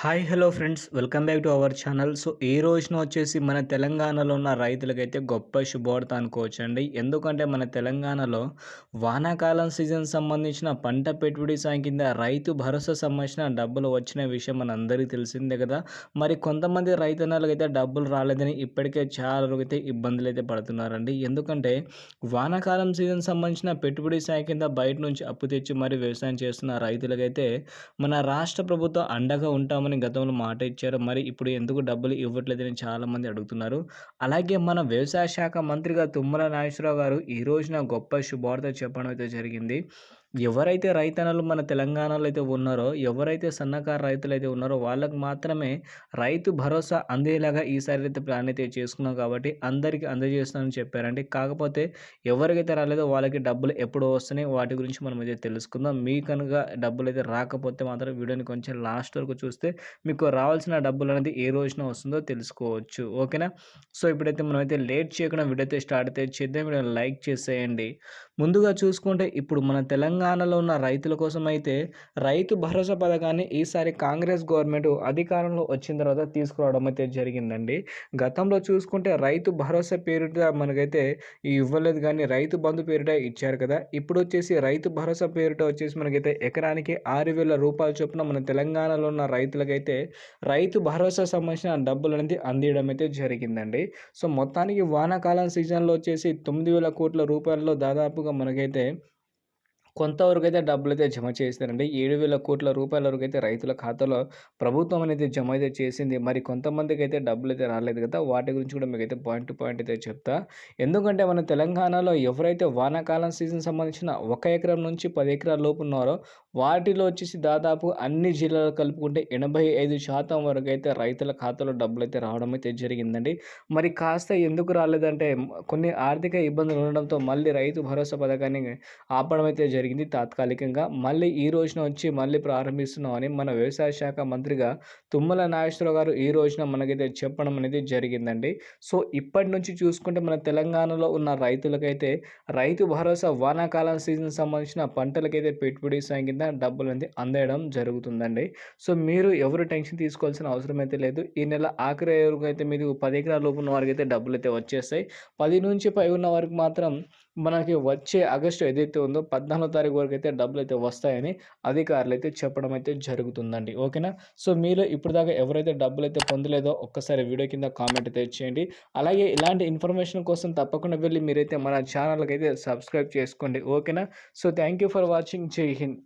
Hi hello friends. Welcome back to our channel. So ఈ రోజున వచ్చేసి మన తెలంగాణలో ఉన్న రైతులకైతే గొప్ప శుభవార్త అనుకోవచ్చు అండి ఎందుకంటే మన తెలంగాణలో వానాకాలం సీజన్ సంబంధించిన పంట పెట్టుబడి సాయం కింద రైతు భరోసా సంబంధించిన డబ్బులు వచ్చిన విషయం మన అందరికీ తెలిసిందే కదా. మరి కొంతమంది రైతన్నలకు అయితే డబ్బులు రాలేదని ఇప్పటికే చాలా అయితే ఇబ్బందులు అయితే పడుతున్నారండి. ఎందుకంటే వానాకాలం సీజన్ సంబంధించిన పెట్టుబడి సాయం కింద బయట నుంచి అప్పు తెచ్చి మరి వ్యవసాయం చేస్తున్న రైతులకైతే మన రాష్ట్ర ప్రభుత్వం అండగా ఉంటాం ఉంటామని గతంలో మాట ఇచ్చారు. మరి ఇప్పుడు ఎందుకు డబ్బులు ఇవ్వట్లేదని చాలామంది అడుగుతున్నారు. అలాగే మన వ్యవసాయ శాఖ మంత్రిగా తుమ్మల నాగేశ్వరరావు గారు ఈ రోజున గొప్ప శుభార్త చెప్పడం అయితే జరిగింది. ఎవరైతే రైతన్నలు మన తెలంగాణలో అయితే ఉన్నారో ఎవరైతే సన్నకారు రైతులు అయితే ఉన్నారో వాళ్ళకు మాత్రమే రైతు భరోసా అందేలాగా ఈసారి అయితే ప్లాన్ అయితే చేసుకున్నాం కాబట్టి అందరికీ అందజేస్తామని చెప్పారండి. కాకపోతే ఎవరికైతే రాలేదో వాళ్ళకి డబ్బులు ఎప్పుడు వస్తున్నాయి. వాటి గురించి మనం అయితే తెలుసుకుందాం. మీ కనుక డబ్బులు అయితే రాకపోతే మాత్రం వీడియోని కొంచెం లాస్ట్ వరకు చూస్తే మీకు రావాల్సిన డబ్బులు అనేది ఏ రోజున వస్తుందో తెలుసుకోవచ్చు. ఓకేనా? సో ఇప్పుడైతే మనమైతే లేట్ చేయకుండా వీడియో అయితే స్టార్ట్ అయితే చేద్దాం. వీడియో లైక్ చేసేయండి. ముందుగా చూసుకుంటే ఇప్పుడు మన తెలంగాణ తెలంగాణలో ఉన్న రైతుల కోసం అయితే రైతు భరోసా పథకాన్ని ఈసారి కాంగ్రెస్ గవర్నమెంట్ అధికారంలో వచ్చిన తర్వాత తీసుకురావడం అయితే జరిగిందండి. గతంలో చూసుకుంటే రైతు భరోసా పేరుట మనకైతే ఇవ్వలేదు కానీ రైతు బంధు పేరిట ఇచ్చారు కదా. ఇప్పుడు వచ్చేసి రైతు భరోసా పేరుట వచ్చేసి మనకైతే ఎకరానికి ఆరు వేల రూపాయల చొప్పున మన తెలంగాణలో ఉన్న రైతులకైతే రైతు భరోసా సంబంధించిన డబ్బులు అనేది అందియడం అయితే జరిగిందండి. సో మొత్తానికి వానాకాలం సీజన్లో వచ్చేసి తొమ్మిది వేల కోట్ల రూపాయల్లో దాదాపుగా మనకైతే కొంతవరకు అయితే డబ్బులు అయితే జమ చేస్తారండి ఏడు వేల కోట్ల రూపాయల వరకు అయితే రైతుల ఖాతాలో ప్రభుత్వం అనేది జమ అయితే చేసింది. మరి కొంతమందికి అయితే డబ్బులు అయితే రాలేదు కదా! వాటి గురించి కూడా మీకు అయితే పాయింట్ టు పాయింట్ అయితే చెప్తా. ఎందుకంటే మన తెలంగాణలో ఎవరైతే వానాకాలం సీజన్ సంబంధించిన ఒక ఎకరం నుంచి పది ఎకరాల లోపు ఉన్నారో వాటిలో వచ్చేసి దాదాపు అన్ని జిల్లాలు కలుపుకుంటే ఎనభై ఐదు శాతం వరకు అయితే రైతుల ఖాతాలో డబ్బులు అయితే రావడం అయితే జరిగిందండి. మరి కాస్త ఎందుకు రాలేదంటే కొన్ని ఆర్థిక ఇబ్బందులు ఉండడంతో మళ్ళీ రైతు భరోసా పథకాన్ని ఆపడం అయితే జరిగింది. జరిగింది తాత్కాలికంగా. మళ్ళీ ఈ రోజున వచ్చి మళ్ళీ ప్రారంభిస్తున్నామని మన వ్యవసాయ శాఖ మంత్రిగా తుమ్మల నాగేశ్వరరావు గారు ఈ రోజున మనకైతే చెప్పడం అనేది జరిగిందండి. సో ఇప్పటి నుంచి చూసుకుంటే మన తెలంగాణలో ఉన్న రైతులకైతే రైతు భరోసా వానాకాలం సీజన్ సంబంధించిన పంటలకైతే పెట్టుబడి సాయం కింద డబ్బులు అనేది అందేయడం జరుగుతుందండి. సో మీరు ఎవరు టెన్షన్ తీసుకోవాల్సిన అవసరం అయితే లేదు. ఈ నెల ఆఖరి వరకు అయితే మీరు పది ఎకరాల లోపు ఉన్న వారికి అయితే డబ్బులు అయితే వచ్చేస్తాయి. పది నుంచి పై ఉన్న వారికి మాత్రం మనకి వచ్చే ఆగస్టు ఏదైతే ఉందో పద్నాలుగు తారీఖు వరకు అయితే డబ్బులు అయితే వస్తాయని అధికారులు అయితే చెప్పడం అయితే జరుగుతుందండి. ఓకేనా? సో మీరు ఇప్పుడు దాకా ఎవరైతే డబ్బులు అయితే పొందలేదో ఒక్కసారి వీడియో కింద కామెంట్ అయితే చేయండి. అలాగే ఇలాంటి ఇన్ఫర్మేషన్ కోసం తప్పకుండా వెళ్ళి మీరైతే మన ఛానల్కి అయితే సబ్స్క్రైబ్ చేసుకోండి. ఓకేనా? So thank you for watching. Jai Hind.